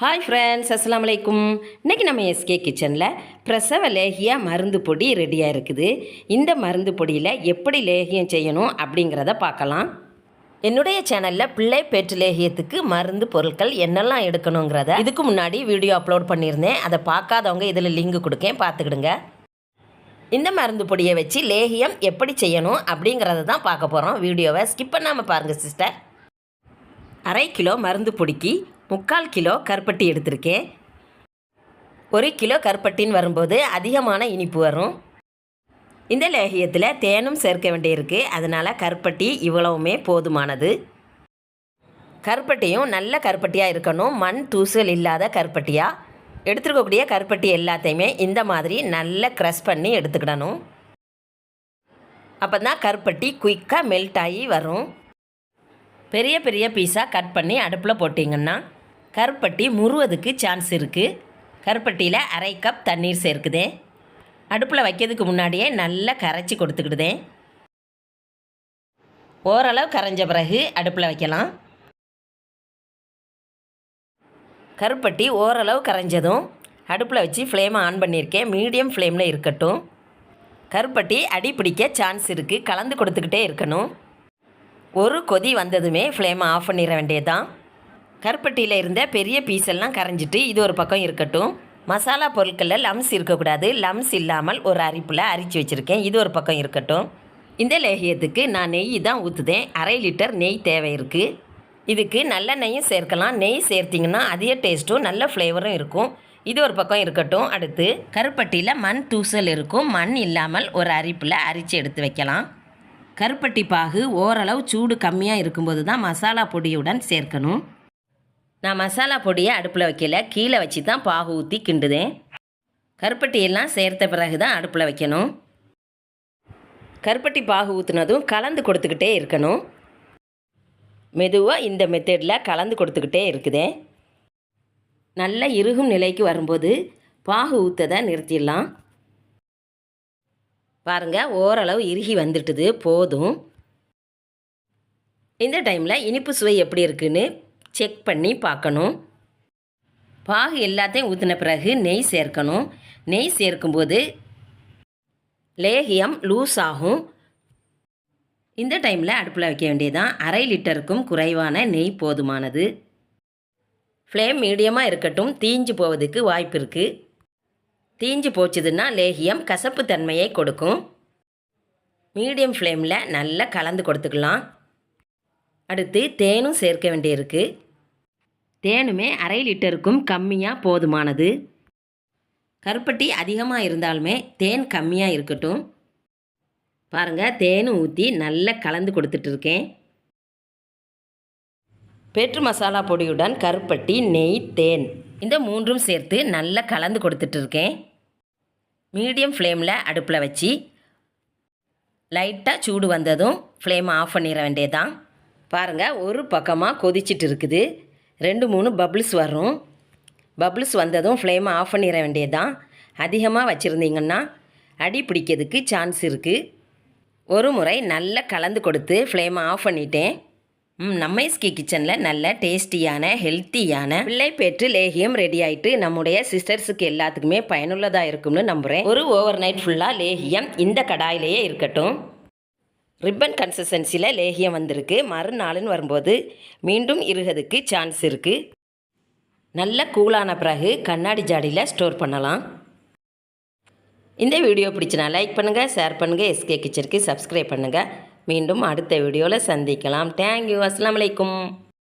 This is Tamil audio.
ஹாய் ஃப்ரெண்ட்ஸ் அஸ்லாம் வலைக்கும் இன்றைக்கி நம்ம எஸ்கே கிச்சனில் பிரசவ லேகியாக மருந்து பொடி ரெடியாக இருக்குது. இந்த மருந்து பொடியில் எப்படி லேகியம் செய்யணும் அப்படிங்கிறத பார்க்கலாம். என்னுடைய சேனலில் பிள்ளை பெற்று லேகியத்துக்கு மருந்து பொருட்கள் என்னெல்லாம் எடுக்கணுங்கிறத இதுக்கு முன்னாடி வீடியோ அப்லோட் பண்ணியிருந்தேன். அதை பார்க்காதவங்க இதில் லிங்க் கொடுக்கேன் பார்த்துக்கிடுங்க. இந்த மருந்து பொடியை வச்சு லேகியம் எப்படி செய்யணும் அப்படிங்கிறத தான் பார்க்க போகிறோம் வீடியோவை ஸ்கிப் பண்ணாமல் பாருங்கள் சிஸ்டர் அரை கிலோ மருந்து பொடிக்கு முக்கால் கிலோ கருப்பட்டி எடுத்திருக்கேன். ஒரு கிலோ கருப்பட்டின்னு வரும்போது அதிகமான இனிப்பு வரும். இந்த லேகியத்தில் தேனும் சேர்க்க வேண்டியிருக்கு. அதனால் கருப்பட்டி இவ்வளவுமே போதுமானது. கருப்பட்டியும் நல்ல கருப்பட்டியாக இருக்கணும். மண் தூசல் இல்லாத கருப்பட்டியாக எடுத்துருக்கக்கூடிய கருப்பட்டி எல்லாத்தையுமே இந்த மாதிரி நல்லா க்ரஷ் பண்ணி எடுத்துக்கிடணும். அப்போ தான் கருப்பட்டி குயிக்காக மெல்ட் ஆகி வரும். பெரிய பெரிய பீஸாக கட் பண்ணி அடுப்பில் போட்டிங்கன்னா கருப்பட்டி முறுவதுக்கு சான்ஸ் இருக்குது கருப்பட்டியில் அரை கப் தண்ணீர் சேர்க்குதேன் அடுப்பில் வைக்கிறதுக்கு முன்னாடியே நல்லா கரைச்சி கொடுத்துக்கிடுதேன் ஓரளவு கரைஞ்ச பிறகு அடுப்பில் வைக்கலாம். கருப்பட்டி ஓரளவு கரைஞ்சதும் அடுப்பில் வச்சு ஃப்ளேமை ஆன் பண்ணியிருக்கேன். மீடியம் ஃப்ளேமில் இருக்கட்டும். கருப்பட்டி அடி பிடிக்க சான்ஸ் இருக்குது கலந்து கொடுத்துக்கிட்டே இருக்கணும். ஒரு கொதி வந்ததுமே ஃப்ளேமை ஆஃப் பண்ணிட வேண்டியதுதான். கருப்பட்டியில் இருந்த பெரிய பீஸெல்லாம் கரைஞ்சிட்டு இது ஒரு பக்கம் இருக்கட்டும். மசாலா பொருட்களில் லம்ஸ் இருக்கக்கூடாது. லம்ஸ் இல்லாமல் ஒரு அரிப்பில் அரிச்சு வச்சுருக்கேன். இது ஒரு பக்கம் இருக்கட்டும். இந்த லேகியத்துக்கு நான் நெய் தான் ஊற்றுதேன் அரை லிட்டர் நெய் தேவை இருக்குது இதுக்கு நல்ல நெய்யும் சேர்க்கலாம். நெய் சேர்த்திங்கன்னா அதிக டேஸ்ட்டும் நல்ல ஃப்ளேவரும் இருக்கும். இது ஒரு பக்கம் இருக்கட்டும். அடுத்து கருப்பட்டியில் மண் தூசல் இருக்கும். மண் இல்லாமல் ஒரு அரிப்பில் அரித்து எடுத்து வைக்கலாம். கருப்பட்டி பாகு ஓரளவு சூடு கம்மியாக இருக்கும்போது தான் மசாலா பொடியுடன் சேர்க்கணும். நான் மசாலா பொடியை அடுப்பில் வைக்கல. கீழே வச்சு தான் பாகு ஊற்றி கிண்டுதேன். கருப்பட்டியெல்லாம் சேர்த்த பிறகு தான் அடுப்பில் வைக்கணும். கருப்பட்டி பாகு ஊற்றுனதும் கலந்து கொடுத்துக்கிட்டே இருக்கணும். மெதுவாக இந்த மெத்தடில் கலந்து கொடுத்துக்கிட்டே இருக்குதே. நல்ல இறுகும் நிலைக்கு வரும்போது பாகு ஊற்றதை நிறுத்திடலாம். பாருங்கள் ஓரளவு இறுகி வந்துட்டுது போதும். இந்த டைமில் இனிப்பு சுவை எப்படி இருக்குன்னு செக் பண்ணி பார்க்கணும். பாகு எல்லாத்தையும் ஊற்றின பிறகு நெய் சேர்க்கணும். நெய் சேர்க்கும்போது லேகியம் லூஸ் ஆகும். இந்த டைமில் அடுப்பில் வைக்க வேண்டியதான் அரை லிட்டருக்கும் குறைவான நெய் போதுமானது. ஃப்ளேம் மீடியமாக இருக்கட்டும். தீஞ்சு போவதுக்கு வாய்ப்பு இருக்குது தீஞ்சு போச்சுதுன்னா லேகியம் கசப்பு தன்மையை கொடுக்கும். மீடியம் ஃப்ளேமில் நல்லா கலந்து கொடுத்துக்கலாம். அடுத்து தேனும் சேர்க்க வேண்டியிருக்கு. தேனுமே அரை லிட்டருக்கும் கம்மியாக போதுமானது. கருப்பட்டி அதிகமாக இருந்தாலுமே தேன் கம்மியாக இருக்கட்டும். பாருங்கள் தேனும் ஊற்றி நல்லா கலந்து கொடுத்துட்டு இருக்கேன் மசாலா பொடியுடன் கருப்பட்டி நெய் தேன் இந்த மூன்றும் சேர்த்து நல்லா கலந்து கொடுத்துட்டு இருக்கேன் மீடியம் ஃப்ளேமில் அடுப்பில் வச்சு லைட்டாக சூடு வந்ததும் ஃப்ளேம் ஆஃப் பண்ணிட வேண்டியதான் பாருங்கள் ஒரு பக்கமாக கொதிச்சிட்டு இருக்குது. ரெண்டு மூணு பபிள்ஸ் வரும் பபிள்ஸ் வந்ததும் ஃப்ளேமை ஆஃப் பண்ணிட வேண்டியது தான் அதிகமாக வச்சுருந்தீங்கன்னா அடி பிடிக்கிறதுக்கு சான்ஸ் இருக்குது ஒரு முறை நல்லா கலந்து கொடுத்து ஃப்ளேமை ஆஃப் பண்ணிட்டேன். ம் நம்ம எஸ்கே கிச்சனில் நல்ல டேஸ்டியான ஹெல்த்தியான பிள்ளை பெற்று லேகியம் ரெடி ஆகிட்டு நம்முடைய சிஸ்டர்ஸுக்கு எல்லாத்துக்குமே பயனுள்ளதாக இருக்கும்னு நம்புகிறேன் ஒரு ஓவர் நைட் ஃபுல்லாக லேகியம் இந்த கடாயிலேயே இருக்கட்டும். ரிப்பன் கன்சிஸ்டன்சியில் லேகியம் வந்திருக்கு. மறுநாளுன்னு வரும்போது மீண்டும் இருகிறதுக்கு சான்ஸ் இருக்குது நல்ல கூலான பிறகு கண்ணாடி ஜாடியில் ஸ்டோர் பண்ணலாம். இந்த வீடியோ பிடிச்சினா லைக் பண்ணுங்கள் ஷேர் பண்ணுங்கள் எஸ்கே கிச்சனுக்கு சப்ஸ்கிரைப் பண்ணுங்கள் மீண்டும் அடுத்த வீடியோவில் சந்திக்கலாம். தேங்க்யூ அஸ்லாம் வலைக்கும்